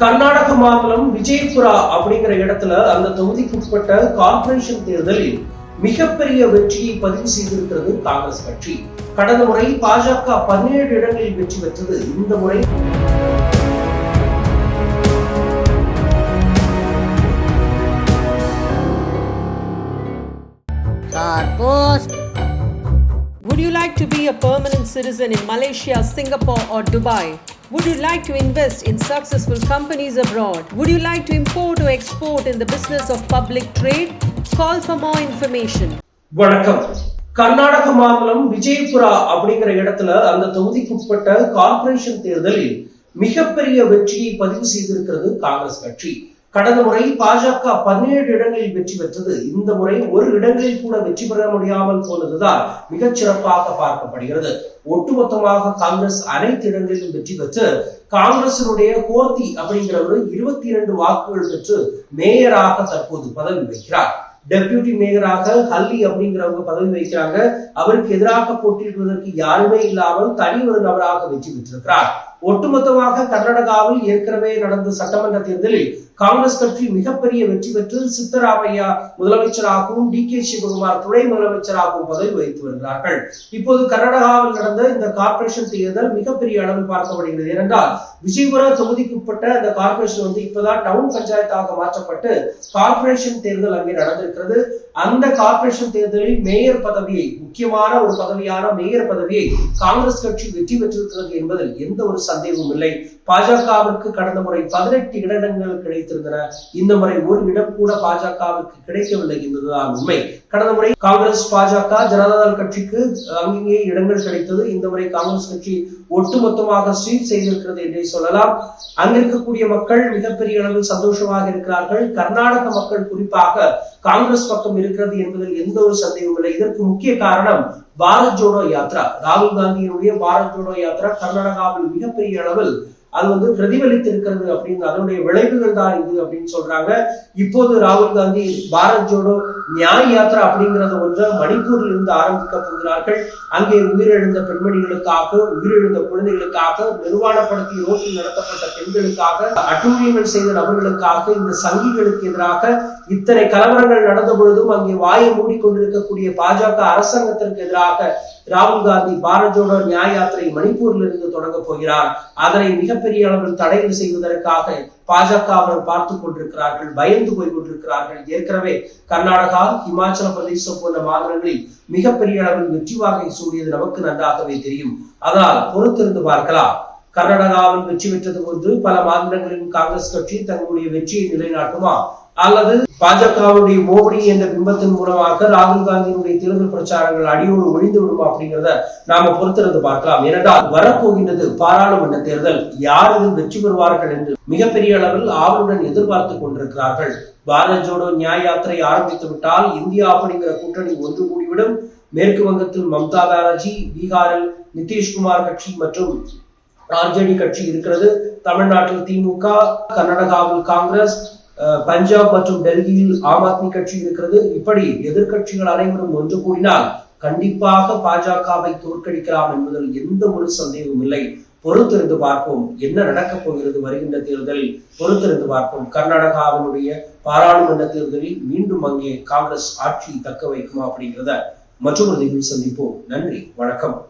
கர்நாடக மாநிலம் விஜயபுரா அப்படிங்கிற இடத்துல அந்த தொகுதிக்கு உட்பட்ட கார்ப்பரேஷன் தேர்தலில் மிகப்பெரிய வெற்றியை பதிவு செய்திருக்கிறது காங்கிரஸ் கட்சி கடந்த முறை பாஜக பதினேழு இடங்களில் வெற்றி பெற்றது இந்த முறை. Would you like to be a permanent citizen in Malaysia, Singapore, or Dubai? Would you like to invest in successful companies abroad? Would you like to import or export in the business of public trade? Call for more information. வணக்கம் கர்நாடக மாநிலம் விஜயபுரா அப்படிங்கிற இடத்துல அந்த தொகுதிக்குட்பட்ட corporation தேர்தலில் மிகப்பெரிய வெற்றியை பதிவு செய்திருக்கிறது காங்கிரஸ் கட்சி கடந்த முறை பாஜக பதினேழு இடங்களில் வெற்றி பெற்றது. இந்த முறை ஒரு இடங்களில் கூட வெற்றி பெற முடியாமல் போனதுதான் மிகச் சிறப்பாக பார்க்கப்படுகிறது. ஒட்டுமொத்தமாக காங்கிரஸ் அனைத்து இடங்களிலும் வெற்றி பெற்று காங்கிரசினுடைய கோர்த்தி அப்படிங்கிறவர் இருபத்தி இரண்டு வாக்குகள் பெற்று மேயராக தற்போது பதவி வைக்கிறார் டெபியூட்டி மேயராக ஹல்லி அப்படிங்கிறவங்க பதவி வைக்கிறாங்க அவருக்கு எதிராக போட்டியிடுவதற்கு யாருமே இல்லாமல் தனி ஒரு நபராக வெற்றி பெற்றிருக்கிறார். ஒட்டுமொத்தமாக கர்நாடகாவில் ஏற்கனவே நடந்த சட்டமன்ற தேர்தலில் காங்கிரஸ் கட்சி மிகப்பெரிய வெற்றி பெற்று சித்தராமையா முதலமைச்சராகவும் டி கே சிவகுமார் துணை முதலமைச்சராகவும் பதவி வகித்து வருகிறார்கள். இப்போது கர்நாடகாவில் நடந்த இந்த கார்பரேஷன் தேர்தல் மிகப்பெரிய அளவில் பார்க்கப்படுகிறது ஏனென்றால் விஜயபுர தொகுதிக்குட்பட்ட அந்த கார்ப்பரேஷன் வந்து இப்பதான் டவுன் பஞ்சாயத்தாக மாற்றப்பட்டு கார்ப்பரேஷன் தேர்தல் அங்கே நடந்திருக்கிறது. அந்த கார்ப்பரேஷன் தேர்தலில் மேயர் பதவியை முக்கியமான ஒரு பதவியான மேயர் பதவியை காங்கிரஸ் கட்சி வெற்றி பெற்றிருக்கிறது என்பதில் எந்த ஒரு சந்தேகமும் இல்லை. பாஜகவிற்கு கடந்த முறை பதினெட்டு இடங்கள் கிடைத்திருந்தன. இந்த முறை ஒரு இடம் கூட பாஜகவிற்கு கிடைக்கவில்லை என்பதுதான் உண்மை. கடந்த முறை காங்கிரஸ் பாஜக ஜனதாதள் கட்சிக்கு அங்கேயே இடங்கள் கிடைத்தது. இந்த முறை காங்கிரஸ் கட்சி ஒட்டுமொத்தமாக ஸ்வீப் செய்திருக்கிறது என்றே சொல்லலாம். அங்கிருக்கக்கூடிய மக்கள் மிகப்பெரிய அளவில் சந்தோஷமாக இருக்கிறார்கள். கர்நாடக மக்கள் குறிப்பாக காங்கிரஸ் பக்கம் இருக்கிறது என்பதில் எந்த ஒரு சந்தேகமும் இல்லை. இதற்கு முக்கிய காரணம் பாரத் ஜோடோ யாத்ரா ராகுல் காந்தியினுடைய பாரத் ஜோடோ யாத்ரா கர்நாடகாவில் மிகப்பெரிய அளவில் அது வந்து பிரதிபலித்திருக்கிறது அப்படின்னு அதனுடைய விளைவுகள் தான் இது அப்படின்னு சொல்றாங்க. இப்போது ராகுல் காந்தி பாரத் ஜோடோ நியாய யாத்திரா அப்படிங்கறத ஒன்றை மணிப்பூரில் இருந்து ஆரம்பிக்க போகிறார்கள். அங்கே உயிரிழந்த பெண்மணிகளுக்காக உயிரிழந்த குழந்தைகளுக்காக நிர்வாணப்படுத்தி ரோட்டில் நடத்தப்பட்ட பெண்களுக்காக அட்டூழியங்கள் செய்த நபர்களுக்காக இந்த சங்கிகளுக்கு எதிராக இத்தனை கலவரங்கள் நடந்த பொழுதும் அங்கே வாயை மூடிக்கொண்டிருக்கக்கூடிய பாஜக அரசாங்கத்திற்கு எதிராக ராகுல் காந்தி பாரத் ஜோடோ நியாய யாத்திரை மணிப்பூரில் இருந்து தொடங்க போகிறார். அதனை மிகப்பெரிய அளவில் தடைகள் செய்வதற்காக பாஜகவினர் பார்த்து கொண்டிருக்கிறார்கள் பயந்து போய் கொண்டிருக்கிறார்கள். ஏற்கனவே கர்நாடகா இமாச்சல பிரதேசம் போன்ற மாநிலங்களில் மிகப்பெரிய அளவில் வெற்றி வாகை சூடியது நமக்கு நன்றாகவே தெரியும். அதனால் பொறுத்திருந்து பார்க்கலாம். கர்நாடகாவில் வெற்றி பெற்றது போன்று பல மாநிலங்களிலும் காங்கிரஸ் கட்சி தங்களுடைய வெற்றியை நிலைநாட்டுமா? அல்லது பாஜகவுடைய மோடி என்ற பிம்பத்தின் மூலமாக ராகுல் காந்தியினுடைய தேர்தல் பிரச்சாரங்கள் அடியோடு ஒழிந்து விடுமா அப்படிங்கிறத நாம பொறுத்திருந்து பார்க்கலாம். ஏனென்றால் வரப்போகின்றது பாராளுமன்ற தேர்தல். யார் இதில் வெற்றி பெறுவார்கள் என்று மிகப்பெரிய அளவில் ஆவலுடன் எதிர்பார்த்து கொண்டிருக்கிறார்கள். பாரத் ஜோடோ நியாய யாத்திரை ஆரம்பித்து விட்டால் இந்தியா அப்படிங்கிற கூட்டணி ஒன்று கூடிவிடும். மேற்கு வங்கத்தில் மம்தா பானர்ஜி பீகாரில் நிதிஷ்குமார் கட்சி மற்றும் ஆர்ஜேடி கட்சி இருக்கிறது. தமிழ்நாட்டில் திமுக கர்நாடகாவில் காங்கிரஸ் பஞ்சாப் மற்றும் டெல்லியில் ஆம் ஆத்மி கட்சி இருக்கிறது. இப்படி எதிர்கட்சிகள் அனைவரும் ஒன்று கூடினால் கண்டிப்பாக பாஜகவை தோற்கடிக்கலாம் என்பதில் எந்த ஒரு சந்தேகமும் இல்லை. பொறுத்திருந்து பார்ப்போம் என்ன நடக்கப் போகிறது வருகின்ற தேர்தலில். பொறுத்திருந்து பார்ப்போம். கர்நாடகாவினுடைய பாராளுமன்ற தேர்தலில் மீண்டும் அங்கே காங்கிரஸ் ஆட்சி தக்க வைக்குமா அப்படிங்கிறத மற்றொரு நிகழ்வு சந்திப்போம். நன்றி. வணக்கம்.